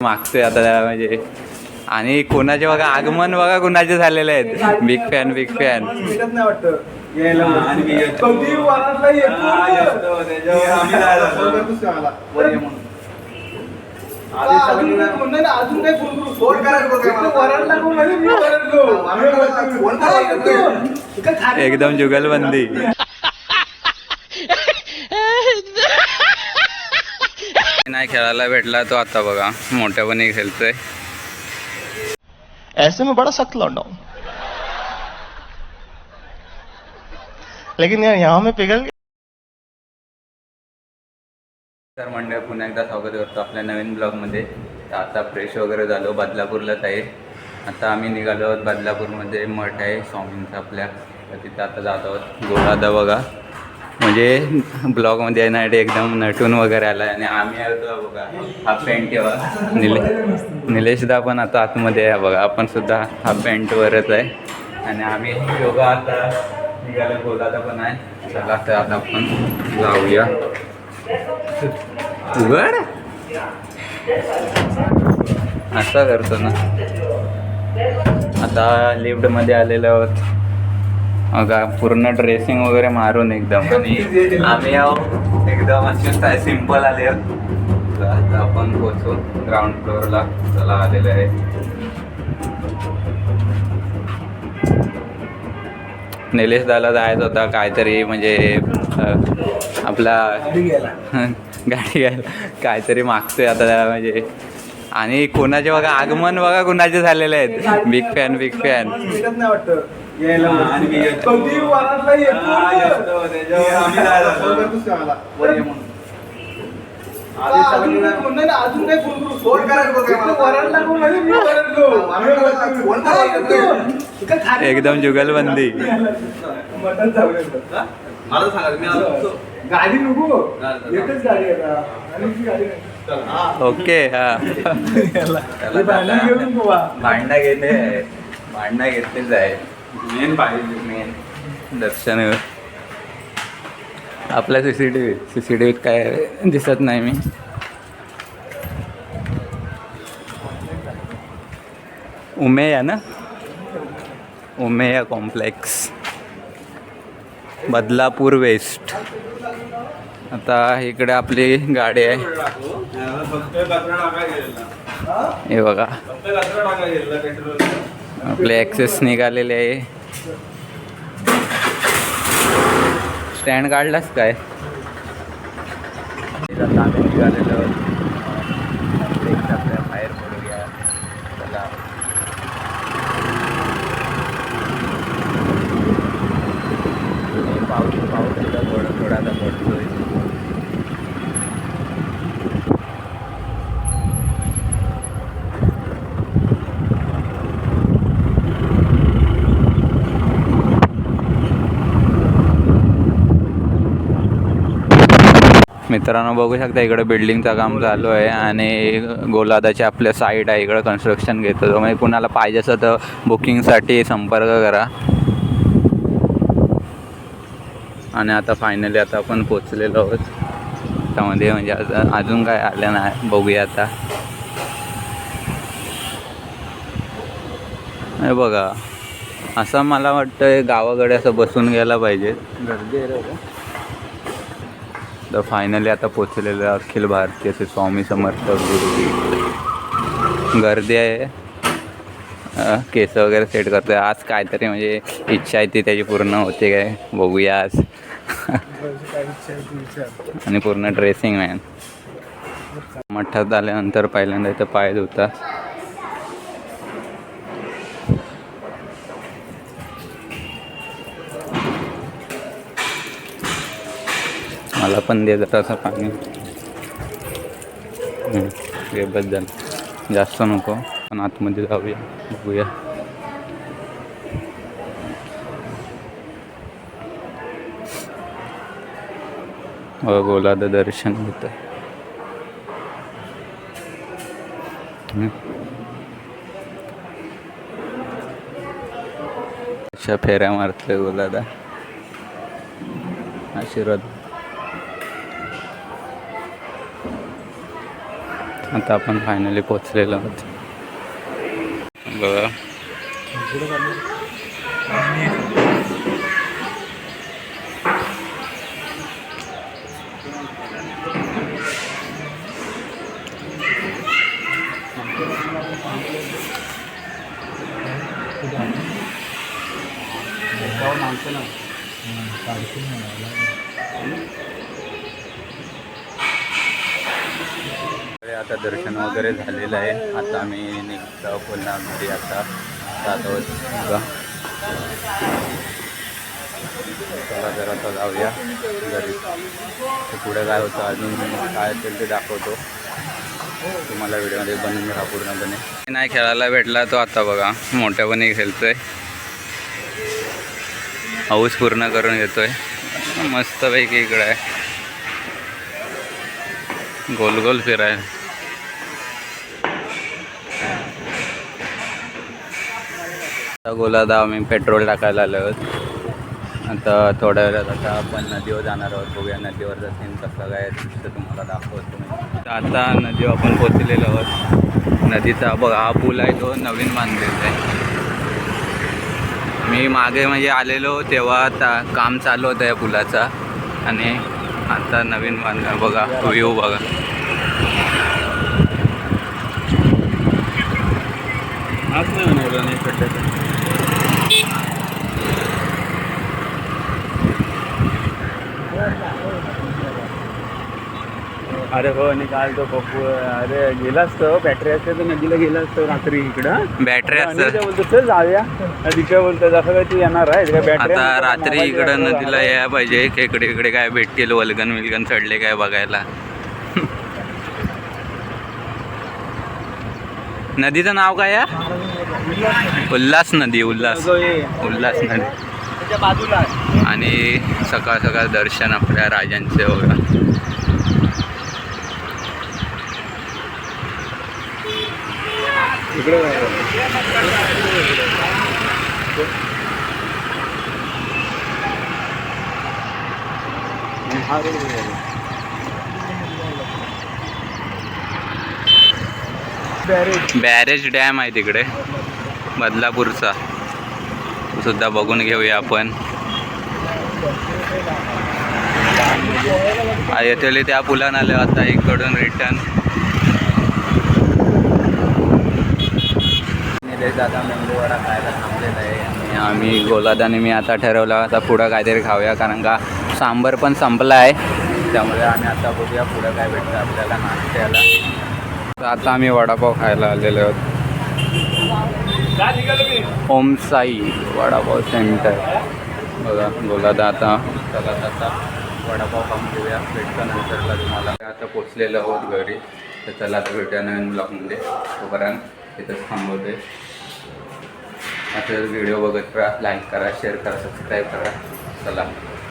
मागतोय आता त्याला म्हणजे. आणि कोणाचे बघा आगमन बघा कोणाचे झालेले आहेत. बिग फॅन बिग फॅन एकदम जुगलबंदी. नाही खेळायला भेटला तो आता बघा. मोठ्यापणी खेळतोय. ऐसे में बड़ा सख्त लौंडा हूं लेकिन यार यहाँ में पिघल तर मंडळ पुन्हा एकदा स्वागत करतो आपल्या नवीन ब्लॉगमध्ये. तर आता फ्रेश वगैरे झालो बदलापूरलाच आहे आता आम्ही निघालो आहोत बदलापूरमध्ये. मठ आहे स्वामींचा आपल्या. तर तिथं आता जात आहोत. गोडादा बघा. म्हणजे ब्लॉगमध्ये येण्यासाठी एकदम नटून वगैरे आला आणि आम्ही आलो बघा हाफ पॅन्ट ठेवा निले निलेशदा पण आता आतमध्ये आहे बघा. आपण सुद्धा हाफ पॅन्टवरच आहे. आणि आम्ही योगा आता निघालो गोलादा पण आहे. चला तर आता आपण जाऊया. उघड. असं करतो ना. आता लिफ्टमध्ये आलेलो आहोत. बघा पूर्ण ड्रेसिंग वगैरे मारून एकदम. आणि आम्ही एकदम असे सिंपल आले आता आपण पोचू ग्राउंड फ्लोअरला चला आलेलं आहे. निलेश दाला जायचं होता काहीतरी म्हणजे आपला गाडी घ्यायला. काहीतरी मागतोय आता त्याला म्हणजे. आणि कोणाचे बघा आगमन बघा कोणाचे झालेले आहेत. बिग फॅन बिग फॅन यायला हा, आणि मी येतो. कधी वराडला येतो हा, येतो. त्याच्यावर आम्ही जायला लागलो. फोन करतोस का मला? वर ये म्हणून. का आधी अजून सगळ्यांना- काय फोन नाही ना, अजून काय फोन करू फोन करायला बोल काय मला? इकडे वराडला कोण म्हणजे मी वराडलो आम्ही वराडला. फोन हा, करायला येतो. बोल. इकडे खाली- एकदम जुगलबंदी मटण चालू आहे. हा? मला सांगा मी आलो होतो. गाडी नको गाडी- एकच गाडी आहे आता. आणि ती गाडी नाही. चल, हा. ओके हा हे भांडण घेऊन. भांडणं घेते भांडणं घेतलीच आहे मेन पाहिजे मेन दर्शन आपल्या C C T V C C T व्हीत काय दिसत नाही मी. उमेया ना? Umiya complex Badlapur west. आता इकडे आपली गाडी आहे. हे बघा. आपले ॲक्सेस निघालेले आहे. स्टँड काढलास काय? आता आम्ही आहोत. एकदा आपल्या बाहेर पडूया चला आणि पाऊस पाऊस सुद्धा थोडा थोडा आता पडतोय मित्रांनो बघू शकता इकडे बिल्डिंगचं काम चालू आहे आणि गोलादाच्या आपल्या साईड आहे. इकडं कन्स्ट्रक्शन घेतो. म्हणजे कुणाला पाहिजे असं तर बुकिंगसाठी संपर्क करा. आणि आता फायनली आता आपण पोचलेलो आहोत. त्यामध्ये म्हणजे अजून अजून काय आलं नाही. बघूया आता. हे बघा. असं मला वाटतं गावाकडे असं बसून गेला पाहिजे. गर्दी आहे तर फायनली आता पोचलेलं अखिल भारतीय असे स्वामी समर्थ गुरुजी. गर्दी आहे. केस वगैरे सेट करतोय. आज काहीतरी म्हणजे इच्छा आहे ती त्याची पूर्ण होते काय? बघूया आज. आणि पूर्ण ड्रेसिंग मॅन मठात आल्यानंतर पहिल्यांदा इथं पाय धुतात. मला पण दे जरासा पाणी. हे बस झालं जास्त नको पण आतमध्ये जाऊया बघूया. हो, गोलाद दर्शन होतं अशा फेऱ्या मारतल्या गोलादा आशीर्वाद. आता आपण फायनली पोचलेलो आहोत. बघा. इकडे आता दर्शन वगैरे झालेलं आहे. आता आम्ही निघतो पुन्हा घरी आता. जातो चला जरा आता जाऊया घरी. पुढे काय होतं अजून काय असेल ते दाखवतो. तुम्हाला व्हिडिओमध्ये बनवून राहा पूर्णपणे. नाही खेळायला भेटला तो आता बघा. मोठ्यापणे खेळतोय. हाऊस पूर्ण करून येतोय मस्तपैकी इकडे आहे. गोल गोल फिराय आता गोलादा आम्ही पेट्रोल टाकायला आलो आहोत. आता थोड्या वेळात आता आपण नदीवर जाणार आहोत. बघूया नदीवरचा सीन कसं काय आहे तुम्हाला दाखवतो मी. तर आता नदीवर आपण पोचलेलो आहोत. नदीचा बघ हा पूल आहे तो नवीन बांधलेला आहे. मी मागे म्हणजे आलेलो तेव्हा आता काम चालू होतं या पुलाचा. आणि आता नवीन बांध बघा व्ह्यू बघा. आज नाही बनवलं नाही अरे हो आणि काल तो पप्पू अरे गेला असतो बॅटरी असते तर नदीला गेला असतो रात्री इकडं. बॅटरी असतं. बोलतो चल जाऊया. तिकडे बोलतो जसं काय तू येणार आहे. काय बॅटरी आता रात्री इकडं नदीला यायला पाहिजे खेकडे इकडे काय भेटतील वल्गन विलगन चढले काय बघायला. नदीचं नाव काय आहे उल्हास नदी उल्हास. उल्हास नदी. आणि सकाळ सकाळ दर्शन आपल्या राजांचे बघा इकडे बॅरेज बॅरेज डॅम आहे तिकडे. बदलापूरचा. सुद्धा बघून घेऊया आपण. आ, त्या पुलान आले आता इकडून रिटर्न दादा मेंदूवडा खायला थांबलेला आहे आणि आम्ही गोलादाने मी आता ठरवलं आता पुढं काहीतरी खाऊया कारण का सांबर पण संपला आहे त्यामुळे आम्ही आता बघूया पुढं काय भेटतं आपल्याला नाश्त्याला. तर आता आम्ही वडापाव खायला आलेलो आहोत. ओम साई वडापाव सेंटर. बघा बोला आता. चला दादा वडापाव खाऊन घेऊया. भेटतो नंतरला तुम्हाला आता पोचलेलं आहोत घरी. तर चला आता भेटूया नवीन ब्लॉगमध्ये. तोपर्यंत इथंच थांबवते. आता व्हिडिओ बघत राहा लाईक करा शेअर करा सबस्क्राईब करा. चला.